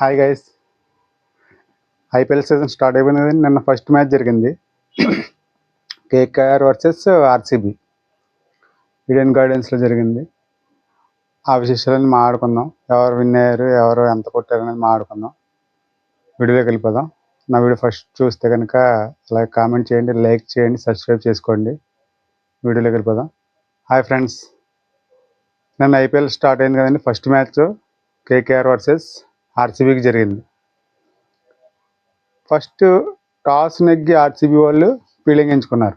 Hi guys IPL season start అయిపోయినది నిన్న first match జరిగింది. KKR versus RCB Eden గార్డెన్స్లో జరిగింది. ఆ విశేషాలను మాట్లాడుకుందాం ఎవరు విన్ అయ్యారు ఎవరు ఎంత కొట్టారు అనేది మాట్లాడుకుందాం వీడియోలోకి వెళ్ళిపోదాం. నా వీడియో ఫస్ట్ చూస్తే కనుక అలాగే కామెంట్ చేయండి లైక్ చేయండి సబ్స్క్రైబ్ చేసుకోండి. వీడియోలోకి వెళ్ళిపోదాం. హాయ్ ఫ్రెండ్స్ నిన్న ఐపీఎల్ స్టార్ట్ అయింది కదండి ఫస్ట్ మ్యాచ్ కేకేఆర్ వర్సెస్ ఆర్సీబీకి జరిగింది. ఫస్ట్ టాస్ నెగ్గి ఆర్సీబీ వాళ్ళు ఫీల్డింగ్ ఎంచుకున్నారు.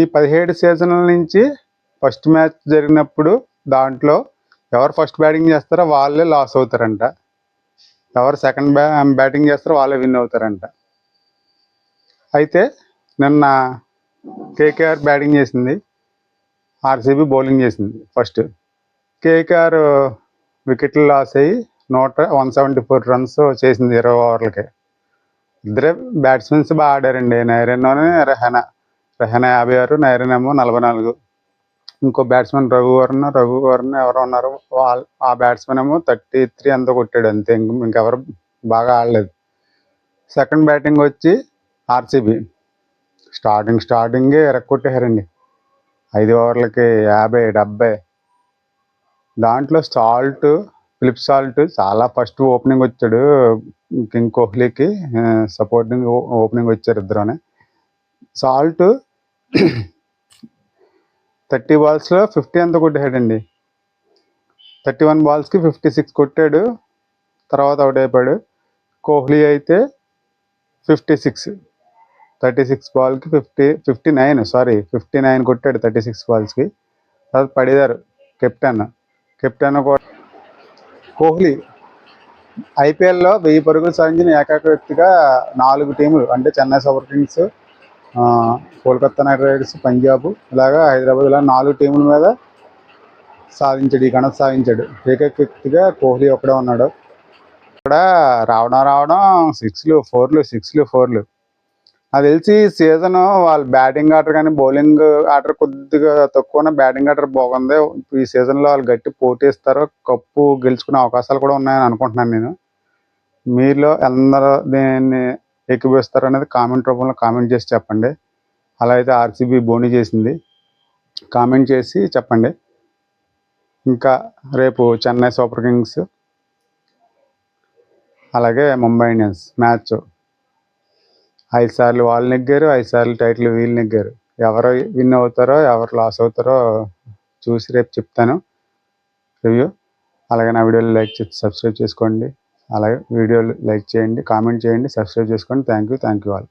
ఈ పదిహేడు సీజన్ల నుంచి ఫస్ట్ మ్యాచ్ జరిగినప్పుడు దాంట్లో ఎవరు ఫస్ట్ బ్యాటింగ్ చేస్తారో వాళ్ళే లాస్ అవుతారంట. ఎవరు సెకండ్ బ్యా బ్యాటింగ్ చేస్తారో వాళ్ళే విన్ అవుతారంట. అయితే నిన్న కేకేఆర్ బ్యాటింగ్ చేసింది. ఆర్సీబీ బౌలింగ్ చేసింది ఫస్ట్. కేకేఆర్ వికెట్లు లాస్ అయ్యి నూట వన్ సెవెంటీ ఫోర్ రన్స్ చేసింది ఇరవై ఓవర్లకి. ఇద్దరే బ్యాట్స్మెన్స్ బాగా ఆడారండి. నైరెన్నోని రెహనా రెహనా యాభై ఆరు నైరెన్ ఏమో నలభై నాలుగు. ఇంకో బ్యాట్స్మెన్ రఘువర్ణ రఘువర్ణ ఎవరో ఉన్నారు. వాళ్ళు ఆ బ్యాట్స్మెన్ ఏమో థర్టీ త్రీ అంతా కొట్టాడు అంతే. ఇంక ఇంకెవరు బాగా ఆడలేదు. సెకండ్ బ్యాటింగ్ వచ్చి ఆర్సీబీ. స్టార్టింగ్ స్టార్టింగే ఎరక్కొట్టేశారండి ఐదు ఓవర్లకి యాభై డెబ్బై. దాంట్లో సాల్ట్ ఫిలిప్ సాల్ట్ చాలా ఫస్ట్ ఓపెనింగ్ వచ్చాడు. కింగ్ కోహ్లీకి సపోర్టింగ్ ఓపెనింగ్ వచ్చారు ఇద్దరునే. సాల్ట్ థర్టీ బాల్స్లో ఫిఫ్టీ అంత కొట్టాడండి థర్టీ వన్ బాల్స్కి ఫిఫ్టీ సిక్స్ కొట్టాడు. తర్వాత అవుట్ అయిపోయాడు. కోహ్లీ అయితే ఫిఫ్టీ సిక్స్ థర్టీ సిక్స్ బాల్కి fifty fifty nine sorry fifty nine కొట్టాడు థర్టీ సిక్స్ బాల్స్కి తర్వాత పడేదారు కెప్టెన్. కెప్టెన్ కూడా కోహ్లీ ఐపీఎల్లో వెయ్యి పరుగులు సాధించిన ఏకైక వ్యక్తిగా నాలుగు టీములు అంటే Chennai super kings Kolkatta Kolkata night riders Punjab ఇలాగా హైదరాబాద్ ఇలా నాలుగు టీముల మీద సాధించాడు ఈ ఘనత సాధించాడు. ఏకైక వ్యక్తిగా కోహ్లీ ఒక్కడే ఉన్నాడు. ఇక్కడ రావడం రావడం సిక్స్లు ఫోర్లు సిక్స్లు ఫోర్లు నాకు తెలిసి సీజన్ వాళ్ళ బ్యాటింగ్ ఆర్డర్ కానీ బౌలింగ్ ఆర్డర్ కొద్దిగా తక్కువ బ్యాటింగ్ ఆర్డర్ బాగుంది. ఈ సీజన్లో వాళ్ళు గట్టి పోటీ ఇస్తారు. కప్పు గెలుచుకునే అవకాశాలు కూడా ఉన్నాయని అనుకుంటున్నాను నేను. మీలో అందరూ దీన్ని ఎక్కిపిస్తారు అనేది కామెంట్ రూపంలో కామెంట్ చేసి చెప్పండి. అలా అయితే ఆర్సీబీ బోని చేసింది. కామెంట్ చేసి చెప్పండి. ఇంకా రేపు చెన్నై సూపర్ కింగ్స్ అలాగే ముంబై ఇండియన్స్ మ్యాచ్. ఐదు సార్లు వాళ్ళు నెగ్గారు ఐదు సార్లు టైటిల్ వీళ్ళు నెగ్గారు. ఎవరు విన్ అవుతారో ఎవరు లాస్ అవుతారో చూసి రేపు చెప్తాను. రివ్యూ అలాగే నా వీడియోలు లైక్ చేసి సబ్స్క్రైబ్ చేసుకోండి. అలాగే వీడియోలు లైక్ చేయండి కామెంట్ చేయండి సబ్స్క్రైబ్ చేసుకోండి. Thank you thank you all